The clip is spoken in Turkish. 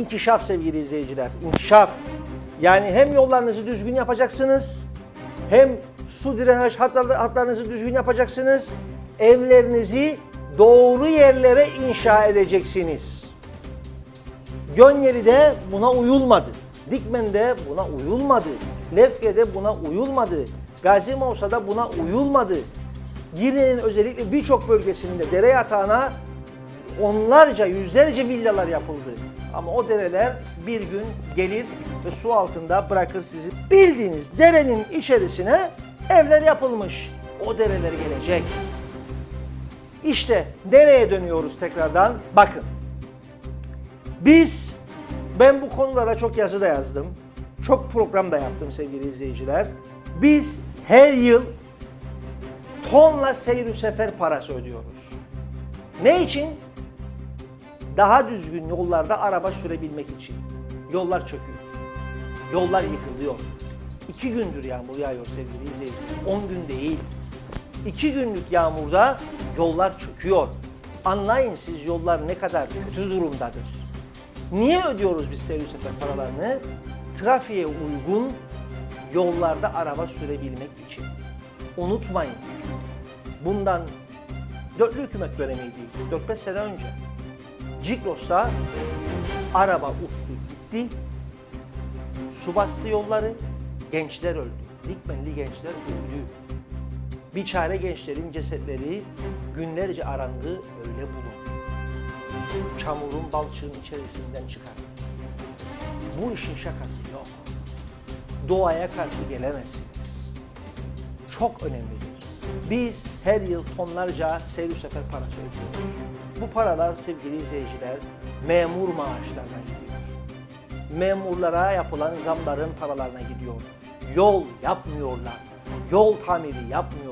İnkişaf sevgili izleyiciler, inkişaf. Yani hem yollarınızı düzgün yapacaksınız, hem su hatlar- hatlarınızı düzgün yapacaksınız, evlerinizi doğru yerlere inşa edeceksiniz. Gönyeli'de buna uyulmadı. Dikmen'de buna uyulmadı. Lefke'de buna uyulmadı. Gazi Mavsa'da buna uyulmadı. Girne'nin özellikle birçok bölgesinde dere yatağına onlarca, yüzlerce villalar yapıldı. Ama o dereler bir gün gelir ve su altında bırakır sizi. Bildiğiniz derenin içerisine evler yapılmış. O dereler gelecek. İşte nereye dönüyoruz tekrardan? Bakın. Biz, ben bu konulara çok yazı da yazdım. Çok program da yaptım sevgili izleyiciler. Biz her yıl tonla seyir sefer parası ödüyoruz. Ne için? Daha düzgün yollarda araba sürebilmek için. Yollar çöküyor. Yollar yıkılıyor. İki gündür yağmur yağıyor sevgili izleyiciler. On gün değil. İki günlük yağmurda yollar çöküyor. Anlayın siz yollar ne kadar kötü durumdadır. Niye ödüyoruz biz seyir sefer paralarını? Trafiğe uygun yollarda araba sürebilmek için. Unutmayın. Bundan dörtlü hükümet dönemiydi. 4-5 sene önce. Ciklos'ta araba uçtu gitti. Su bastı yolları. Gençler öldü. Dikmenli gençler öldü. Biçare gençlerin cesetleri günlerce arandı öyle bulundu. Çamurun balçığın içerisinden çıkar. Bu işin şakası yok. Doğaya karşı gelemezsiniz. Çok önemlidir. Biz her yıl tonlarca seyir sefer parası ödüyoruz. Bu paralar sevgili izleyiciler memur maaşlarına gidiyor. Memurlara yapılan zamların paralarına gidiyor. Yol yapmıyorlar. Yol tamiri yapmıyorlar.